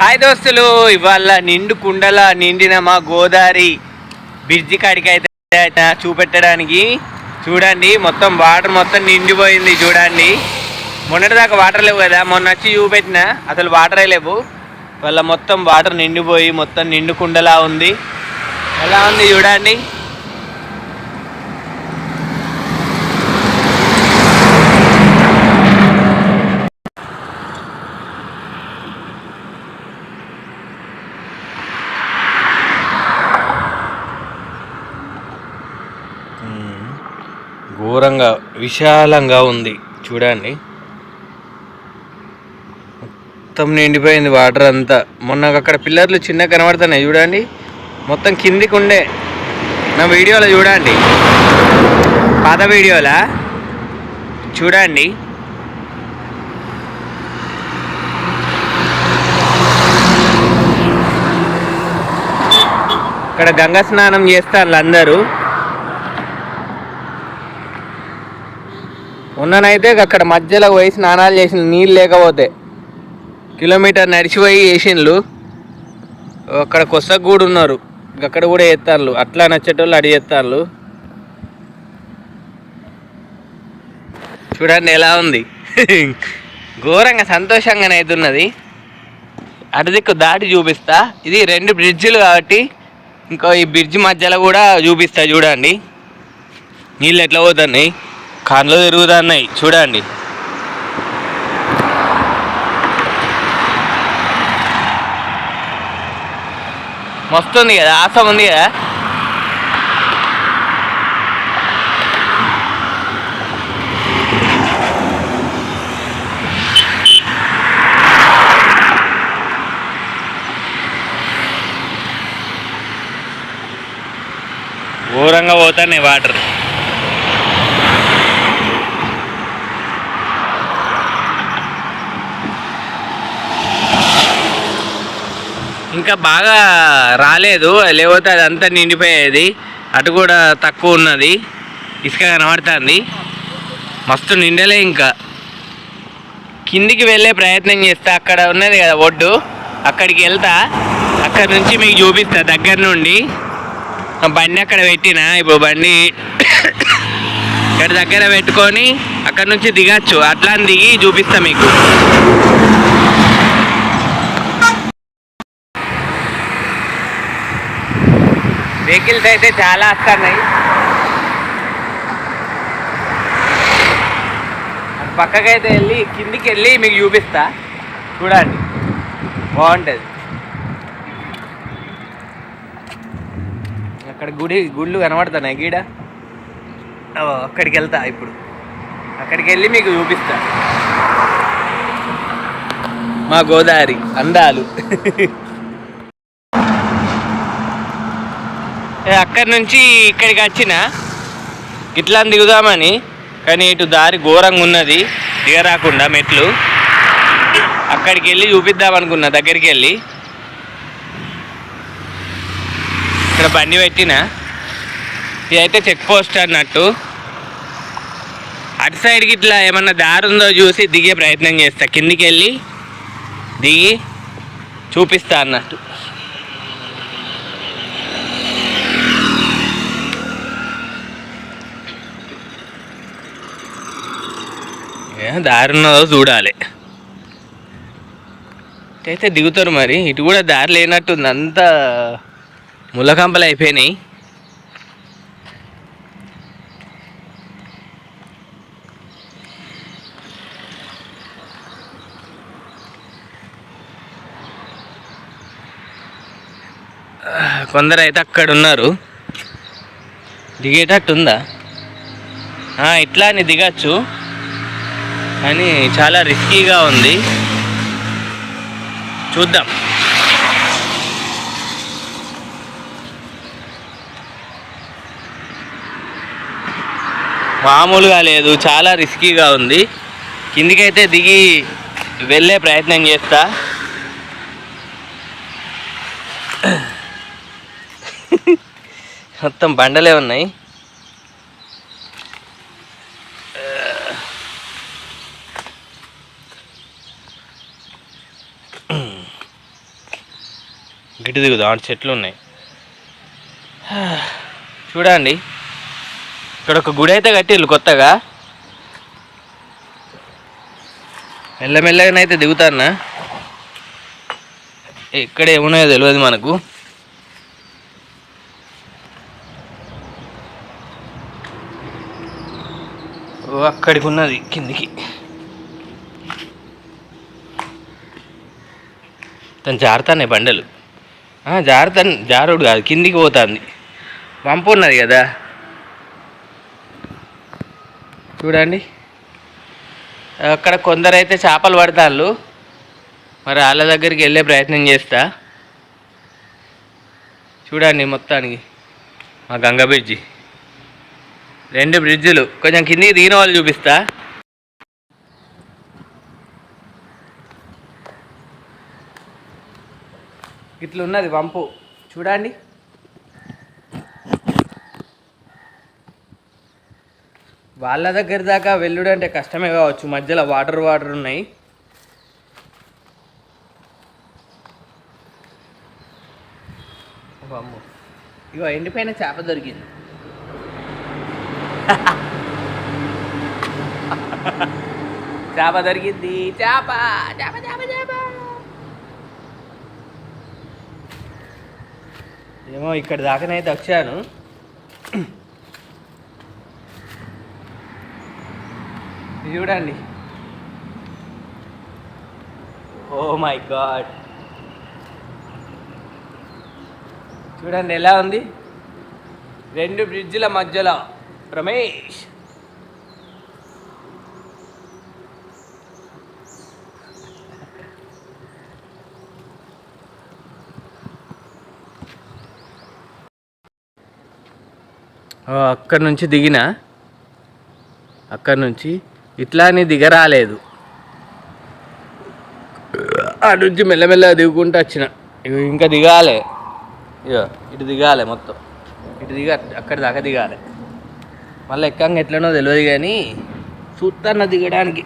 Hi దోస్తులు ఇవాళ నిండు కుండల నిండిన మా గోదావరి బ్రిడ్జి కాడికి అయితే చూపెట్టడానికి. చూడండి మొత్తం వాటర్ మొత్తం నిండిపోయింది చూడండి. మొన్నటిదాకా వాటర్ లేవు కదా మొన్న వచ్చి చూపెట్టిన అసలు వాటరే లేవు. వాళ్ళ మొత్తం వాటర్ నిండిపోయి మొత్తం నిండు కుండలా ఉంది. ఎలా ఉంది చూడండి ఘోరంగా విశాలంగా ఉంది. చూడండి. మొత్తం నిండిపోయింది వాటర్ అంతా. మొన్న అక్కడ పిల్లర్లు చిన్న కనబడుతున్నాయి. చూడండి. మొత్తం కిందికి ఉండే. నా వీడియోలో చూడండి. పాత వీడియోలా? చూడండి. ఇక్కడ గంగా స్నానం చేస్తారు అందరూ. ఉన్ననైతే అక్కడ మధ్యలో పోయి స్నానాలు చేసిన నీళ్ళు లేకపోతే. కిలోమీటర్ నడిచిపోయి వేసిండ్లు అక్కడ కొసకు కూడా ఉన్నారు. అక్కడ కూడా ఎత్తారు అట్లా నచ్చేటోళ్ళు అడి చేస్తారు చూడండి ఎలా ఉంది. ఘోరంగా సంతోషంగా అవుతున్నది అటు దిక్కు దాటి చూపిస్తా. ఇది రెండు బ్రిడ్జిలు కాబట్టి ఇంకో ఈ బ్రిడ్జ్ మధ్యలో కూడా చూపిస్తా చూడండి. నీళ్ళు ఎట్లా పోతున్నాయి? కండ్లు తిరుగుతున్నాయి. చూడండి. మస్తు ఉంది కదా ఆసం ఉంది కదా? ఘోరంగా పోతున్నాయి వాటర్. ఇంకా బాగా రాలేదు లేకపోతే అదంతా నిండిపోయేది. అటు కూడా తక్కువ ఉన్నది. ఇసుక కనబడుతుంది. మస్తు నిండలే ఇంకా. కిందికి వెళ్ళే ప్రయత్నం చేస్తా. అక్కడ ఉన్నది కదా ఒడ్డు. అక్కడికి వెళ్తా. అక్కడ నుంచి మీకు చూపిస్తా. దగ్గర నుండి. బండి అక్కడ పెట్టిన. ఇప్పుడు బండి ఇక్కడ దగ్గర పెట్టుకొని అక్కడ నుంచి దిగచ్చు. అట్లా అని దిగి చూపిస్తా మీకు. వెహికల్స్ అయితే చాలా వస్తున్నాయి. పక్కకైతే వెళ్ళి కిందికి వెళ్ళి మీకు చూపిస్తా. చూడండి. బాగుంటుంది. అక్కడ గుడి గుళ్ళు కనబడుతున్నాయి గీడ? అక్కడికి వెళ్తా ఇప్పుడు. అక్కడికి వెళ్ళి మీకు చూపిస్తా. మా గోదావరి అందాలు. అక్కడి నుంచి ఇక్కడికి వచ్చిన ఇట్లా దిగుదామని కానీ ఇటు దారి ఘోరంగా ఉన్నది. దిగరాకుండా మెట్లు. అక్కడికి వెళ్ళి చూపిద్దాం అనుకున్నా దగ్గరికి వెళ్ళి ఇక్కడ బండి పెట్టిన. ఇదైతే చెక్ పోస్ట్ అన్నట్టు. అటు సైడ్కి ఇట్లా ఏమన్నా దారి ఉందో చూసి దిగే ప్రయత్నం చేస్తా. కిందికి వెళ్ళి దిగి చూపిస్తా అన్నట్టు. దారి ఉన్నదో చూడాలి. అయితే దిగుతారు మరి. ఇటు కూడా దారి లేనట్టుంది. అంతా ములకంపలు అయిపోయినాయి. కొందరు అయితే అక్కడ ఉన్నారు. దిగేటట్టు ఉందా ఆ, ఇట్లా అని దిగచ్చు. కానీ చాలా రిస్కీగా ఉంది. చూద్దాం. మామూలుగా లేదు చాలా రిస్కీగా ఉంది. కిందికైతే దిగి వెళ్ళే ప్రయత్నం చేస్తా. మొత్తం బండలే ఉన్నాయి. ఇటు దిగుదు ఆరు చెట్లు ఉన్నాయి. చూడండి ఇక్కడ ఒక గుడి అయితే కట్టిల్లు కొత్తగా. మెల్లమెల్లగానైతే దిగుతానా ఎక్కడ ఏమున్నాయో తెలియదు మనకు. ఓ అక్కడికి ఉన్నది కిందికి. తను జారుతానే బండలు. జారుతాను జారుడు కాదు కిందికి పోతుంది. వంపు ఉన్నది కదా. చూడండి. అక్కడ కొందరైతే చేపలు పడతాళ్ళు. మరి వాళ్ళ దగ్గరికి వెళ్ళే ప్రయత్నం చేస్తా. చూడండి మొత్తానికి మా గంగ బ్రిడ్జి. రెండు బ్రిడ్జిలు. కొంచెం కిందికి దిగిన వాళ్ళు చూపిస్తా. ఇట్లా ఉన్నది వంపు. చూడండి. వాళ్ళ దగ్గర దాకా వెళ్ళుడు అంటే కష్టమే కావచ్చు. మధ్యలో వాటర్ వాటర్ ఉన్నాయి. అమ్మో ఇగో ఎండిపోయిన చేప దొరికింది. చేప దొరికింది. చేప చేప చేప చేప ఏమో ఇక్కడ దాకానైతే వచ్చాను. చూడండి. Oh my God. చూడండి ఎలా ఉంది? రెండు బ్రిడ్జ్ల మధ్యలో. రమేష్. అక్కడి నుంచి దిగిన? అక్కడి నుంచి ఇట్లా అని దిగరాలేదు. ఆ నుంచి మెల్లమెల్లగా దిగుకుంటూ వచ్చిన. ఇగో ఇంకా దిగాలి. ఇగో ఇటు దిగాలి మొత్తం. ఇటు దిగ అక్కడి దాకా దిగాలి. మళ్ళీ ఎక్కంగా ఎట్లనో తెలియదు కానీ చూస్తాను దిగడానికి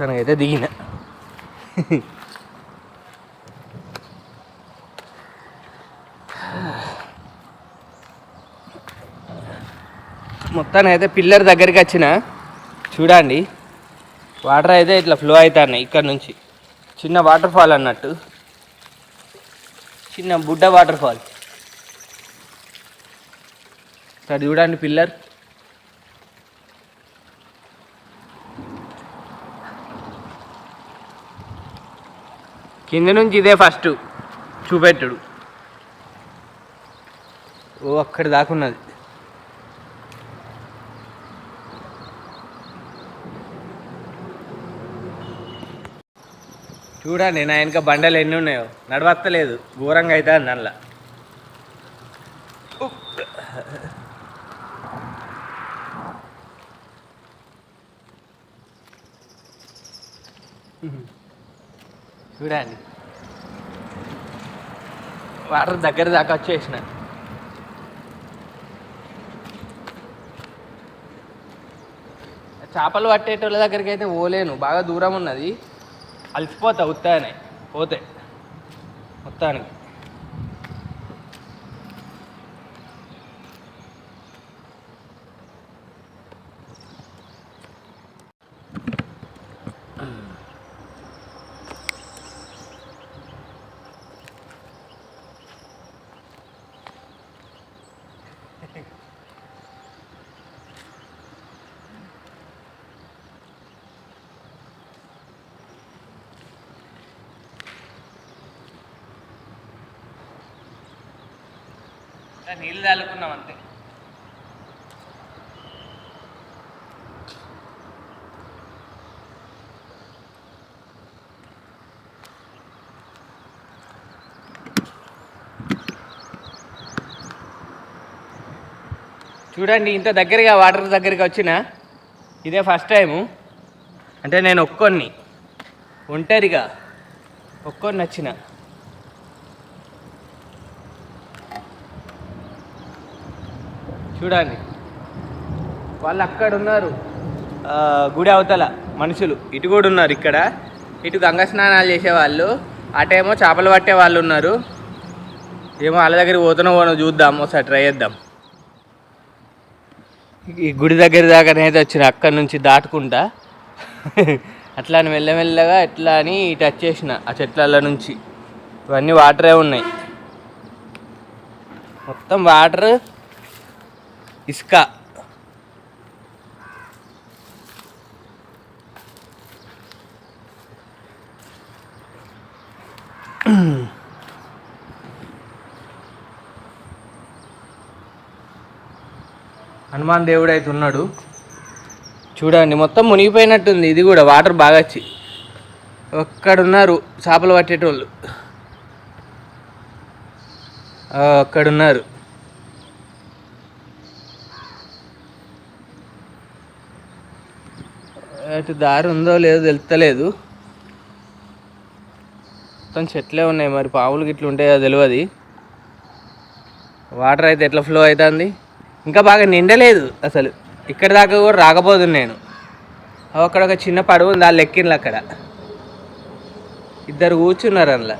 తనకైతే దిగిన. మొత్తానికి అయితే పిల్లర్ దగ్గరికి వచ్చిన చూడండి వాటర్ అయితే ఇట్లా ఫ్లో అవుతున్నాయి ఇక్కడ నుంచి. చిన్న వాటర్ ఫాల్ అన్నట్టు. చిన్న బుడ్డ వాటర్ ఫాల్ ఇక్కడ చూడండి పిల్లర్. కింద నుంచి ఇదే ఫస్ట్ చూపెట్టుడు. ఓ అక్కడి దాకా ఉన్నది. చూడండి నా వెనక బండలు ఎన్ని ఉన్నాయో. నడవత్తలేదు. ఘోరంగా అవుతుంది నల్ల చూడండి. వాటర్ దగ్గర దాకా వచ్చేసిన. చేపలు పట్టేటోళ్ళ దగ్గరికి అయితే పోలేను బాగా దూరం ఉన్నది. అలసిపోతా ఉత్తానే పోతే మొత్తానికి. నీళ్ళు చల్లుకున్నాం అంతే. చూడండి ఇంత దగ్గరగా వాటర్ దగ్గరికి వచ్చిన ఇదే ఫస్ట్ టైము అంటే నేను ఒక్కొన్ని ఒంటరిగా ఒక్కొని వచ్చిన. చూడండి. వాళ్ళు అక్కడ ఉన్నారు గుడి అవతల మనుషులు. ఇటు కూడా ఉన్నారు ఇక్కడ. ఇటు గంగ స్నానాలు చేసేవాళ్ళు అటేమో చేపలు పట్టే వాళ్ళు ఉన్నారు. ఏమో వాళ్ళ దగ్గరికి పోతున్నా పోనో చూద్దాం ఒకసారి ట్రై చేద్దాం. ఈ గుడి దగ్గర దాకానైతే వచ్చిన అక్కడి నుంచి దాటుకుంటా. అట్లా అని మెల్లమెల్లగా ఎట్లా అని టచ్ చేసిన ఆ చెట్ల నుంచి. ఇవన్నీ వాటరే ఉన్నాయి. మొత్తం వాటర్ ఇసుక. హనుమాన్ దేవుడు అయితే ఉన్నాడు. చూడండి మొత్తం మునిగిపోయినట్టుంది. ఇది కూడా వాటర్ బాగా వచ్చి. ఒక్కడున్నారు చేపలు పట్టేటోళ్ళు. అక్కడున్నారు అటు దారి ఉందో లేదో తెలుస్తలేదు మొత్తం చెట్లే ఉన్నాయి మరి పాములు గిట్లు ఉంటాయో తెలియదు వాటర్ అయితే ఎట్లా ఫ్లో అవుతుంది ఇంకా బాగా నిండలేదు అసలు. ఇక్కడ దాకా కూడా రాకపోతుంది నేను. అక్కడ ఒక చిన్న పడవ ఉంది ఆ లెక్కిన్లు అక్కడ. ఇద్దరు కూర్చున్నారు అందులో.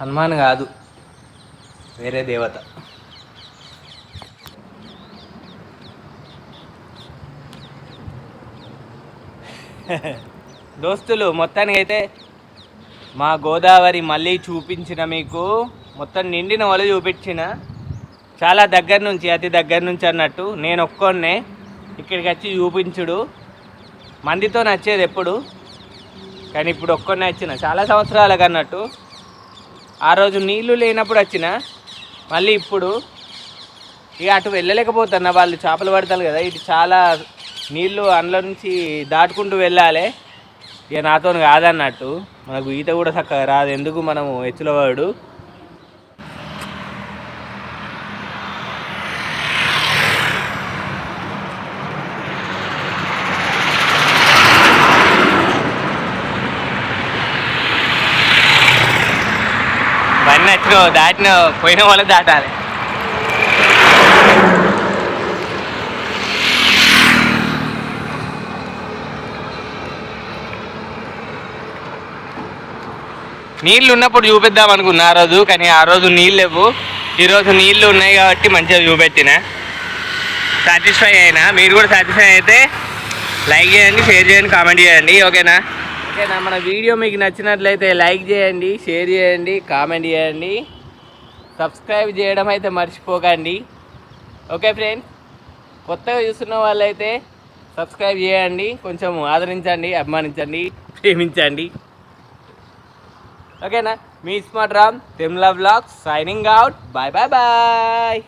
హనుమాన్ కాదు. వేరే దేవత. దోస్తులు మొత్తానికి అయితే మా గోదావరి మళ్ళీ చూపించిన మీకు మొత్తం నిండిన వాళ్ళు చూపించిన. చాలా దగ్గర నుంచి అతి దగ్గర నుంచి అన్నట్టు నేను ఒక్కొన్నే ఇక్కడికి వచ్చి చూపించుడు. మందితో నచ్చేది ఎప్పుడు కానీ ఇప్పుడు ఒక్కొన్నే వచ్చిన చాలా సంవత్సరాలకు అన్నట్టు. ఆ రోజు నీళ్ళు లేనప్పుడు వచ్చిన మళ్ళీ ఇప్పుడు ఇక అటు వెళ్ళలేకపోతున్నా. వాళ్ళు చేపలు పడతారు కదా ఇటు చాలా నీళ్ళు అందులో నుంచి దాటుకుంటూ వెళ్ళాలి. ఇక నాతో కాదన్నట్టు. మనకు ఈత కూడా చక్కగా రాదు. ఎందుకు మనము ఎత్తుల దాటిన పోయిన వాళ్ళు దాటాలి. నీళ్ళు ఉన్నప్పుడు చూపిద్దాం అనుకున్నా ఆ రోజు కానీ ఆ రోజు నీళ్ళు లేవు. ఈరోజు నీళ్ళు ఉన్నాయి కాబట్టి మంచిగా చూపెట్టిన. సాటిస్ఫై అయినా మీరు కూడా సాటిస్ఫై అయితే లైక్ చేయండి షేర్ చేయండి కామెంట్ చేయండి ఓకేనా ఓకేనా మన వీడియో మీకు నచ్చినట్లయితే లైక్ చేయండి షేర్ చేయండి కామెంట్ చేయండి. సబ్స్క్రైబ్ చేయడం అయితే మర్చిపోకండి. ఓకే ఫ్రెండ్స్ కొత్తగా చూస్తున్న వాళ్ళైతే సబ్స్క్రైబ్ చేయండి కొంచెం ఆదరించండి అభిమానించండి ప్రేమించండి. ఓకేనా మీ smart Ram Timla blog signing out bye bye bye